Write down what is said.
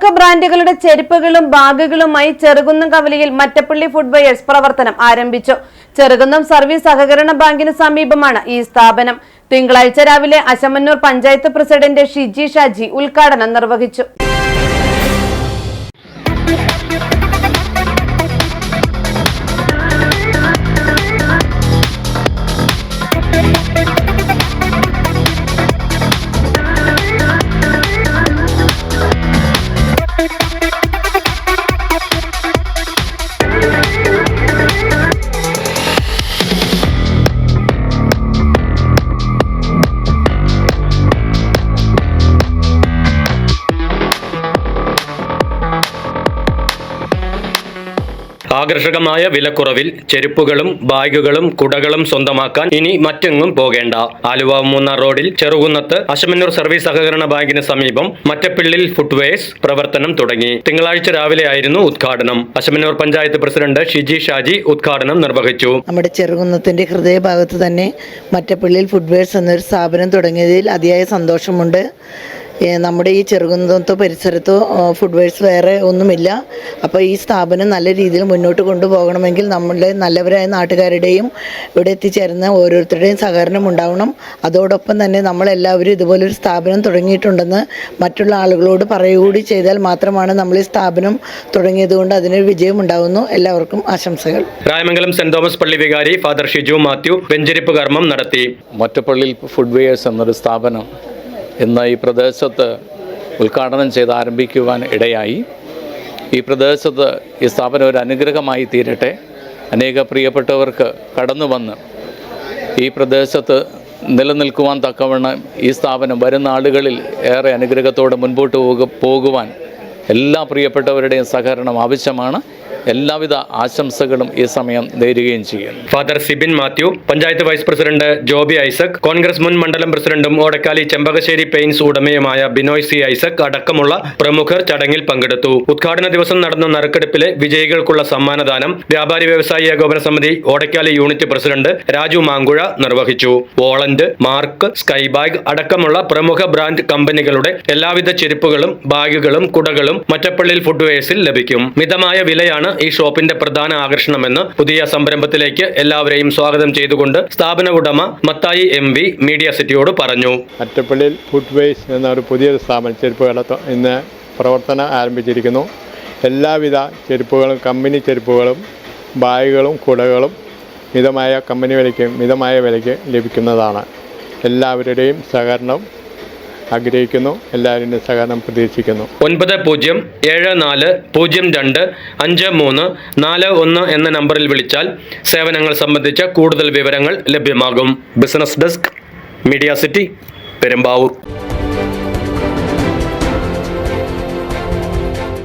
പ്രമുഖ ബ്രാൻഡുകളുടെ ചെരുപ്പുകളും ബാഗുകളുമായി ചെറുകുന്നം കവലയിൽ മറ്റപ്പള്ളി ബയേഴ്സ് പ്രവർത്തനം ആരംഭിച്ചു. ചെറുകുന്നം സർവീസ് സഹകരണ ബാങ്കിന് സമീപമാണ് ഈ സ്ഥാപനം. തിങ്കളാഴ്ച രാവിലെ അശമന്നൂർ പഞ്ചായത്ത് പ്രസിഡന്റ് ഷിജി ഷാജി ഉദ്ഘാടനം നിർവഹിച്ചു. ആകർഷകമായ വിലക്കുറവിൽ ചെരുപ്പുകളും ബാഗുകളും കുടകളും സ്വന്തമാക്കാൻ ഇനി മറ്റെങ്ങും പോകേണ്ട. ആലുവ മൂന്നാർ റോഡിൽ ചെറുകുന്നത്ത് അശമന്നൂർ സർവീസ് സഹകരണ ബാങ്കിന് സമീപം മറ്റപ്പിള്ളിൽ ഫുട്വേഴ്സ് പ്രവർത്തനം തുടങ്ങി. തിങ്കളാഴ്ച രാവിലെ ആയിരുന്നു ഉദ്ഘാടനം. അശമന്നൂർ പഞ്ചായത്ത് പ്രസിഡന്റ് ഷിജി ഷാജി ഉദ്ഘാടനം നിർവഹിച്ചു. നമ്മുടെ ചെറുകുന്നത്തിന്റെ ഹൃദയഭാഗത്ത് തന്നെ മറ്റപ്പിള്ളിൽ ഫുട്വേഴ്സ് എന്നൊരു സ്ഥാപനം തുടങ്ങിയതിൽ അതിയായ സന്തോഷമുണ്ട്. നമ്മുടെ ഈ ചെറുകുന്നത്തോ പരിസരത്തോ ഫുഡ് വേഴ്സ് വേറെ ഒന്നുമില്ല. അപ്പോൾ ഈ സ്ഥാപനം നല്ല രീതിയിൽ മുന്നോട്ട് കൊണ്ടുപോകണമെങ്കിൽ നമ്മളുടെ നല്ലവരായ നാട്ടുകാരുടെയും ഇവിടെ എത്തിച്ചേരുന്ന ഓരോരുത്തരുടെയും സഹകരണം ഉണ്ടാവണം. അതോടൊപ്പം തന്നെ നമ്മളെല്ലാവരും ഇതുപോലൊരു സ്ഥാപനം തുടങ്ങിയിട്ടുണ്ടെന്ന് മറ്റുള്ള ആളുകളോട് പറയുകൂടി ചെയ്താൽ മാത്രമാണ് നമ്മൾ ഈ സ്ഥാപനം തുടങ്ങിയതുകൊണ്ട് അതിനൊരു വിജയം ഉണ്ടാകുന്നു എല്ലാവർക്കും ആശംസകൾ. രായമംഗലം സെന്റ് തോമസ് പള്ളി വികാരി ഫാദർ ഷിജു മാത്യു വെഞ്ചരിപ്പ് കർമ്മം നടത്തി. ഫുഡ് വേസ്റ്റ് എന്നൊരു സ്ഥാപനം ഇന്ന് ഈ പ്രദേശത്ത് ഉദ്ഘാടനം ചെയ്ത് ആരംഭിക്കുവാൻ ഇടയായി. ഈ പ്രദേശത്ത് ഈ സ്ഥാപനം ഒരു അനുഗ്രഹമായി തീരട്ടെ. അനേക പ്രിയപ്പെട്ടവർക്ക് കടന്നു വന്ന് ഈ പ്രദേശത്ത് നിലനിൽക്കുവാൻ തക്കവണ്ണം ഈ സ്ഥാപനം വരുന്ന ആളുകളിൽ ഏറെ അനുഗ്രഹത്തോടെ മുൻപോട്ട് പോകു പോകുവാൻ എല്ലാ പ്രിയപ്പെട്ടവരുടെയും സഹകരണം ആവശ്യമാണ്. എല്ലാവിധ ആശംസകളും ഈ സമയം നേരുകയും ചെയ്യുന്നു father Sibin Mathew panchayat vice president Joby Isaac Congress മുൻ മണ്ഡലം പ്രസിഡന്റും ഓടക്കാലി ചെമ്പകശ്ശേരി പെയിൻസ് ഉടമയുമായ ബിനോയ് സി ഐസക് അടക്കമുള്ള പ്രമുഖർ ചടങ്ങിൽ പങ്കെടുത്തു. ഉദ്ഘാടന ദിവസം നടന്ന നറുക്കെടുപ്പിലെ വിജയികൾക്കുള്ള സമ്മാനദാനം വ്യാപാരി വ്യവസായി ഏകോപന സമിതി ഓടക്കാലി യൂണിറ്റ് പ്രസിഡന്റ് രാജു മാങ്കുഴ നിർവഹിച്ചു. വോളന്റ് മാർക്ക് സ്കൈ ബാഗ് അടക്കമുള്ള പ്രമുഖ ബ്രാൻഡ് കമ്പനികളുടെ എല്ലാവിധ ചെരുപ്പുകളും ബാഗുകളും കുടകളും മറ്റപ്പള്ളിയിൽ ഫുഡ്വെയർസിൽ ലഭിക്കും. മിതമായ വിലയാണ് ഈ ഷോപ്പിന്റെ പ്രധാന ആകർഷണമെന്ന് പുതിയ സംരംഭത്തിലേക്ക് എല്ലാവരെയും സ്വാഗതം ചെയ്തുകൊണ്ട് സ്ഥാപന ഉടമ മത്തായി എം വി മീഡിയ സിറ്റിയോട് പറഞ്ഞു. അറ്റപ്പള്ളിയിൽ ഫുഡ് വേസ് എന്ന ഒരു പുതിയൊരു സ്ഥാപനം ചെരുപ്പ് തൊ- ഇന്ന് പ്രവർത്തനം ആരംഭിച്ചിരിക്കുന്നു. എല്ലാവിധ ചെരുപ്പുകളും കമ്പനി ചെരുപ്പുകളും ബാഗുകളും കുടകളും മിതമായ കമ്പനി വിലയ്ക്ക് മിതമായ വിലയ്ക്ക് ലഭിക്കുന്നതാണ്. എല്ലാവരുടെയും സഹകരണം ആഗ്രഹിക്കുന്നു. എല്ലാവരുടെയും സഹകരണം പ്രതീക്ഷിക്കുന്നു. ഒൻപത് പൂജ്യം ഏഴ് നാല് പൂജ്യം രണ്ട് അഞ്ച് മൂന്ന് നാല് ഒന്ന് എന്ന നമ്പറിൽ വിളിച്ചാൽ സേവനങ്ങൾ സംബന്ധിച്ച കൂടുതൽ വിവരങ്ങൾ ലഭ്യമാകും. Business desk media city Perumbavoor.